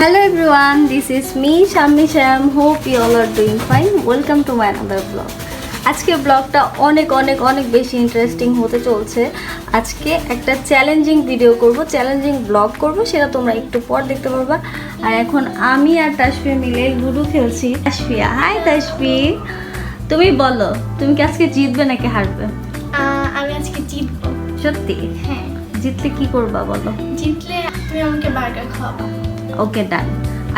Hello everyone, this is me Shammi Sham. Hope you all are doing fine. Welcome to my another vlog. আজকে ব্লগটা অনেক অনেক অনেক বেশি ইন্টারেস্টিং হতে চলছে। আজকে একটা চ্যালেঞ্জিং ভিডিও করব চ্যালেঞ্জিং ব্লগ করব সেটা তোমরা একটু পর দেখতে পারবা। আর এখন আমি আর তাসফি মিলে লুডো খেলছি। তাসফিয়া হাই তাসফি। তুমি বলো তুমি কি আজকে জিতবে নাকি হারবে? আমি আজকে জিতবো। সত্যি? হ্যাঁ। জিতলে কি করবা বলো? জিতলে তুমি আমাকে বার্গার খাওয়াবা। ওকে ডান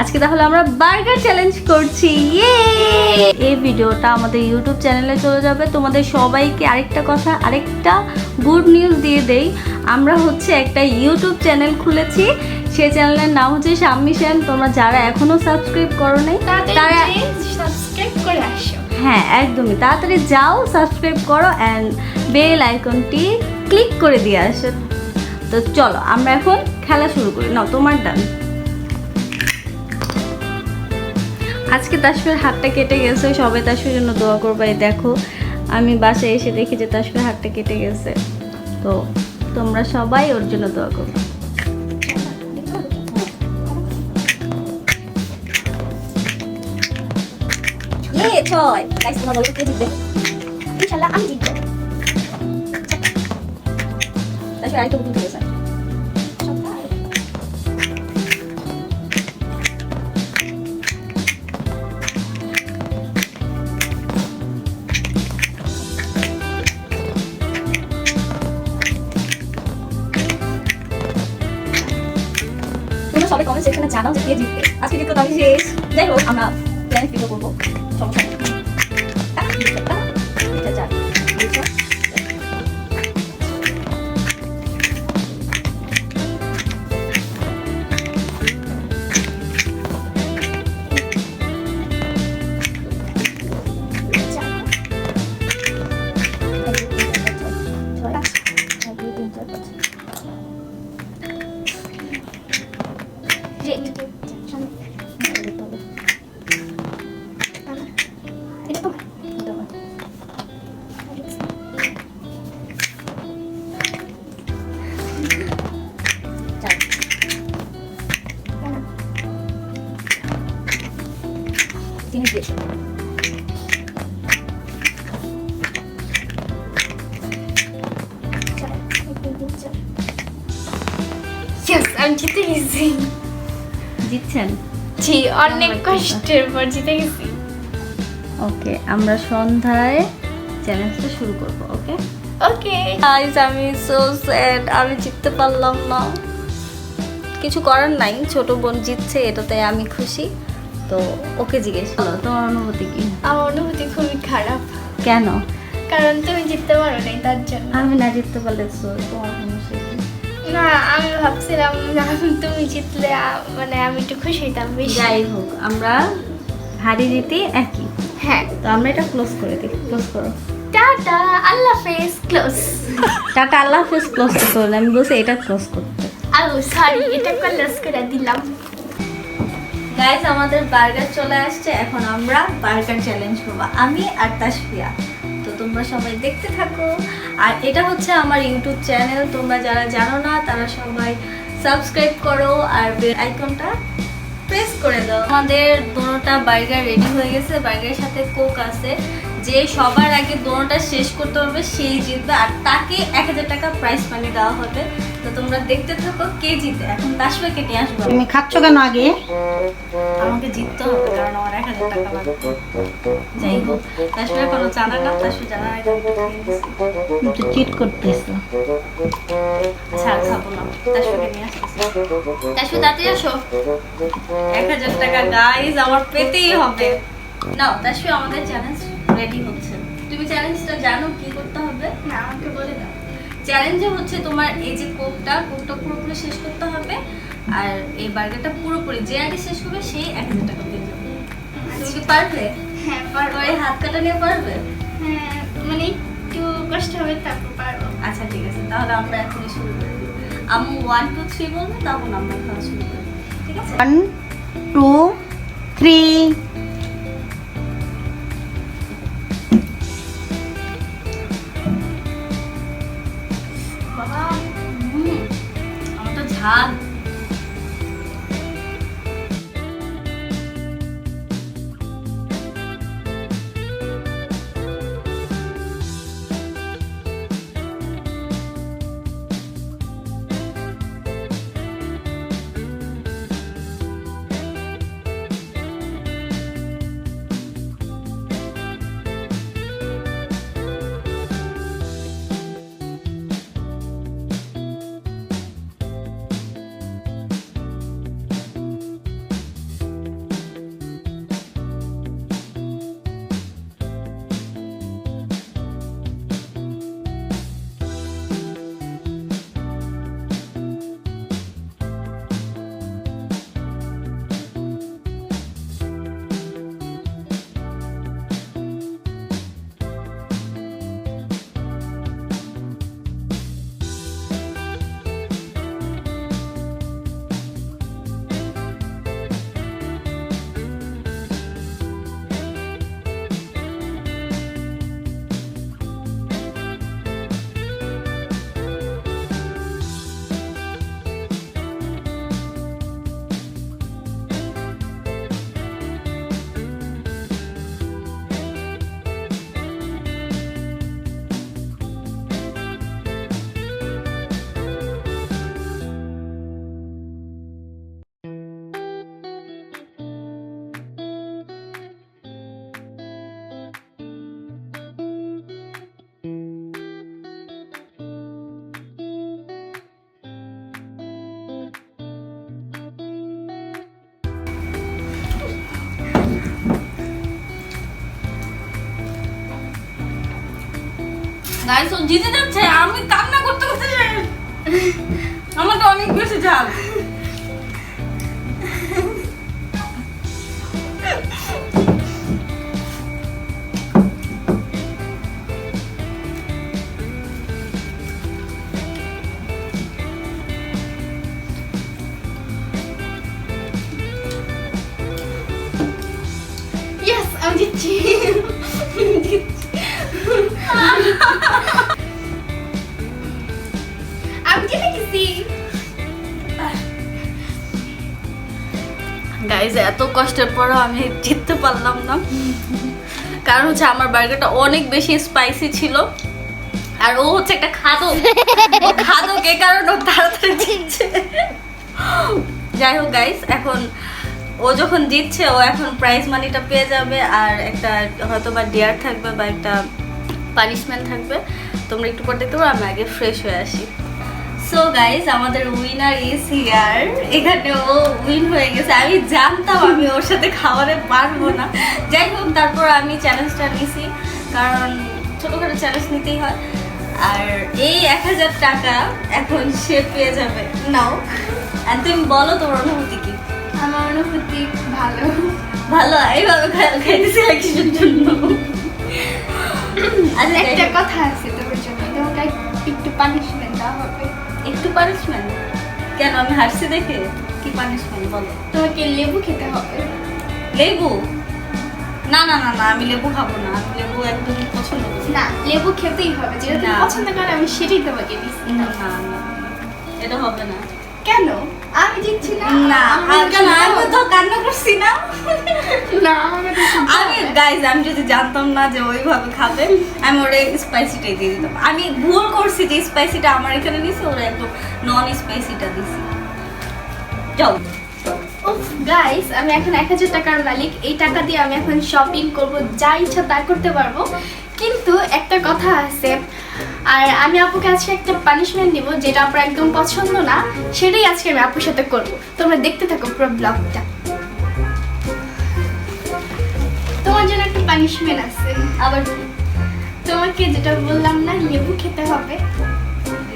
আজকে তাহলে আমরা বার্গার চ্যালেঞ্জ করছি। ইয়ে এই ভিডিওটা আমাদের ইউটিউব চ্যানেলে চলে যাবে। তোমাদের সবাইকে আরেকটা কথা আরেকটা গুড নিউজ দিয়ে দেই। আমরা হচ্ছে একটা ইউটিউব চ্যানেল খুলেছি। সেই চ্যানেলের নাম হচ্ছে শাম্মি শ্যাম তোমরা যারা এখনও সাবস্ক্রাইব করো নাই তারা সাবস্ক্রাইব করে আসো। হ্যাঁ একদমই। তাড়াতাড়ি যাও সাবস্ক্রাইব করো অ্যান্ড বেল আইকনটি ক্লিক করে দিয়ে আসো। তো চলো আমরা এখন খেলা শুরু করি। নাও তোমার ডান আজকে তাসফের হাতটা কেটে গেছে, সবাই তাসফের জন্য দোয়া করবে। এই দেখো, আমি বাসায় এসে দেখি যে তাসফের হাতটা কেটে গেছে। তো তোমরা সবাই ওর জন্য দোয়া করবে। ইনশাল্লাহ আমি জিতবো। আরেকটু বুদ্ধি গেছে সেকশনে জানাও যে জিতবে। আজকে কিন্তু আমি শেষ। যাই হোক, আমরা প্ল্যান ফিলো করব। সমস্যা আমি জিতে গেছি জিতছেন? জি অনেক কষ্টের পর জিতে গেছি। ওকে আমরা সন্ধ্যায় চ্যালেঞ্জটা শুরু করব ওকে? ওকে গাইস আমি সো স্যাড আমি জিততে পারলাম না। কিছু করার নাই ছোট বোন জিতছে এটাতে আমি খুশি। তো ওকে জিজ্ঞেস করো তোমার অনুভূতি কি? আমার অনুভূতি খুবই খারাপ। কেন? কারণ তুমি জিততে পারো নাই তার জন্য। আমি না জিততে পারলে so তোমার সমস্যা কি? না আমি ভাবছিলাম তুমি জিতলে মানে আমি একটু খুশি হইতাম বেশি। যাই হোক আমরা হারি জিতি একই। হ্যাঁ। তো আমরা এটা ক্লোজ করে দিই ক্লোজ করো। টাটা আল্লাহ ফেস ক্লোজ টাটা আল্লাহ হাফেজ ক্লোজ করতে আমি বলছি এটা ক্লোজ করতে। আও সরি এটা ক্লোজ করে দিলাম। গাইস আমাদের বার্গার চলে আসছে। এখন আমরা বার্গার চ্যালেঞ্জ করব। আমি আর তাসফিয়া। তো তোমরা সবাই দেখতে থাকো। আর এটা হচ্ছে আমার ইউটিউব চ্যানেল তোমরা যারা জানো না, তারা সবাই সাবস্ক্রাইব করো আর বেল আইকনটা প্রেস করে দাও। আমাদের দুটো বার্গার রেডি হয়ে গেছে। বার্গারের সাথে কোক আছে। যে সবার আগে দোনোটা শেষ করতে পারবে সেই জিতবে। আর তাকে এক হাজার টাকা প্রাইস মানি দেওয়া হবে। তো তোমরা দেখতে থাকো কে জিতে। এখন তাসফিয়াকে নিয়ে আসব? তুমি খাচ্ছ কেন আগে? আমাকে জিততে হবে কারণ আমার এক হাজার টাকা লাগবে। যাই হোক তাসফিয়া কোনো জানা না তাসফিয়া জানা আগে একটু চিট করতেছো। আচ্ছা খাব না। তাসফিয়াকে নিয়ে আসতেছি? তাসফিয়া তাড়াতাড়ি আসো। এক হাজার টাকা গাইজ আমার পেতেই হবে। নাও তাসফিয়া আমাদের চ্যালেঞ্জ রেডি হচ্ছে। তুমি চ্যালেঞ্জটা জানো কি করতে হবে? না আমাকে বলে দাও। চ্যালেঞ্জে হচ্ছে তোমার এই যে কোকটা কোকটা পুরোপুরি শেষ করতে হবে। আর এই বার্গারটা পুরোপুরি যে আগে শেষ করবে সেই এক হাজার টাকা পেয়ে যাবে তুমি কি পারবে? হ্যাঁ পারব। এই হাত কাটা নিয়ে পারবে? হ্যাঁ মানে একটু কষ্ট হবে তারপর পারব। আচ্ছা ঠিক আছে। তাহলে আমরা এখনই শুরু করে। আম্মু ওয়ান টু থ্রি বলবে তখন আমরা খাওয়া শুরু করি। ঠিক আছে? ওয়ান টু থ্রি 다 গাইস ও জিতে যাচ্ছে আমি কান্না করতে করতে তো অনেক বেশি ঝাল গাইজ এত কষ্টের পরও আমি জিততে পারলাম না। কারণ হচ্ছে আমার বার্গারটা অনেক বেশি স্পাইসি ছিল। আর ও হচ্ছে একটা খাদক। খাদক এ কারণে ও তাড়াতাড়ি জিতছে। যাই হোক গাইস এখন ও যখন জিতছে, ও এখন প্রাইজ মানিটা পেয়ে যাবে। আর একটা হয়তো বা ডিয়ার থাকবে বা একটা পানিশমেন্ট থাকবে। তোমরা একটু পর দেখতে পারো, আমি আগে ফ্রেশ হয়ে আসি। সো গাইস আমাদের উইনার ইজ হিয়ার এখানে ও উইন হয়ে গেছে। আমি জানতাম আমি ওর সাথে খাবারে পারব না। যাই হোক তারপর আমি চ্যালেঞ্জটা নিছি। কারণ ছোটোখাটো চ্যালেঞ্জ নিতেই হয়। আর এই এক হাজার টাকা এখন সে পেয়ে যাবে। নাও। আর তুমি বলো তোমার অনুভূতি কি? আমার অনুভূতি ভালো। ভালো? এইভাবে খাই- খাইতেছি কিসের জন্য। আচ্ছা একটা কথা আছে তোমার জন্য। তোমাকে একটু পানিশমেন্ট দেওয়া হবে। একটু পানিশমেন্ট কেন আমি হাসছি দেখে কি পানিশমেন্ট বলো তোমাকে লেবু খেতে হবে লেবু না না না না আমি লেবু খাব না আমি লেবু একদম পছন্দ করি না লেবু খেতেই হবে যেটা তুমি। পছন্দ করে আমি সেটাই তোমাকে দিচ্ছি না না, এটা হবে না কেন না না আমি আমি তো কান্না করছি না। না আমাকে দিচ্ছি না। আমি গাইজ আমি যদি জানতাম না যে ওইভাবে খাবে আমি ওরে স্পাইসিটাই দিয়ে দিতাম। আমি ভুল করছি যে স্পাইসিটা আমার এখানে নিছি ওরা একদম নন স্পাইসিটা দিছি। যাও। গাইস আমি এখন এক হাজার টাকার মালিক। এই টাকা দিয়ে আমি এখন শপিং করব যা ইচ্ছা তা করতে পারব। কিন্তু একটা কথা আছে আর আমি আপুকে আজকে একটা পানিশমেন্ট দিব যেটা আপুর একদম পছন্দ না সেটাই আজকে আমি আপুর সাথে করব। তোমরা দেখতে থাকো পুরো ব্লগটা। তোমার জন্য একটা পানিশমেন্ট আছে। আবার তোমাকে যেটা বললাম না লেবু খেতে হবে।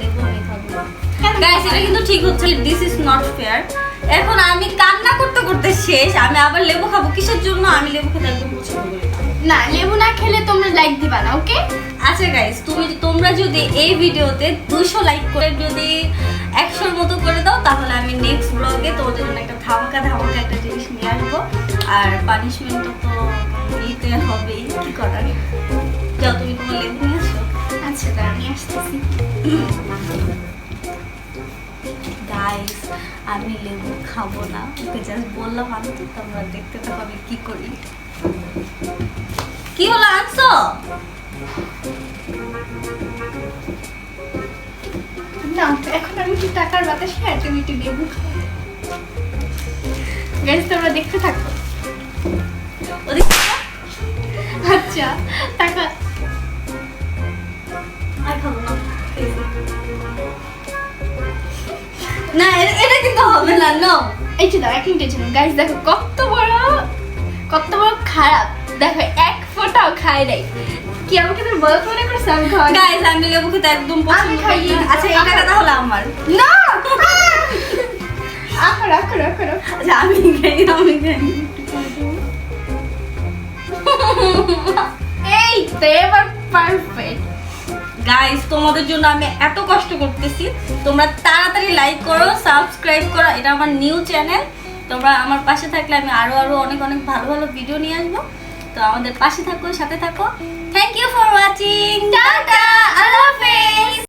লেবু আমি খাব গাইস এটা কিন্তু ঠিক হচ্ছে দিস ইজ নট ফেয়ার এখন আমি কান্না করতে করতে শেষ আমি আবার লেবু খাব। কিসের জন্য আমি লেবু খেতে একদম পছন্দ করি না। লেবু না খেলে তোমরা লাইক দিবা না ওকে আচ্ছা গাইস তুমি তোমরা যদি এই ভিডিওতে দুশো লাইক করে যদি একশোর মতো করে দাও তাহলে আমি নেক্সট ব্লগে তোমাদের জন্য একটা ধামাকা ধামাকা একটা জিনিস নিয়ে আসব। আর পানিশমেন্ট তো নিতে হবেই কি করার? যাও তুমি তোমার লেবু নিয়ে আসো? আচ্ছা তার নিয়ে আসতেছি। গাইস আমি লেবু খাব না ওকে জাস্ট বললাম আনতে তোমরা দেখতে তো আমি কি করি? কি হলো আনছো? না এখন আমি একটু টাকার বাতাসে আর তুমি একটু লেবু গাইস তোমরা দেখতে থাকো। আচ্ছা টাকা। না না এটা কিন্তু হবে না নো এই যে দাও এক মিনিটের জন্য। গাইস দেখো কত বড় কত বড় খারাপ। দেখো এক ফোঁটাও খায় নাই। কি আমাকে তুমি বল মনে করছ আমি খাওয়া গাইস আমি লেবু খেতে একদম পছন্দ। দিবো। আচ্ছা এই টাকা তাহলে আমার। না! রাখো রাখো রাখো আচ্ছা আমি খাই আমি খাই। এই তো এবার পারফেক্ট গাইস তোমাদের জন্য আমি এত কষ্ট করতেছি। তোমরা তাড়াতাড়ি লাইক করো সাবস্ক্রাইব করো। এটা আমার নিউ চ্যানেল তোমরা আমার পাশে থাকলে আমি আরও আরও অনেক অনেক ভালো ভালো ভিডিও নিয়ে আসব। তো আমাদের পাশে থাকো, সাথে থাকো। Thank you for watching tata, আল্লাহ হাফেজ।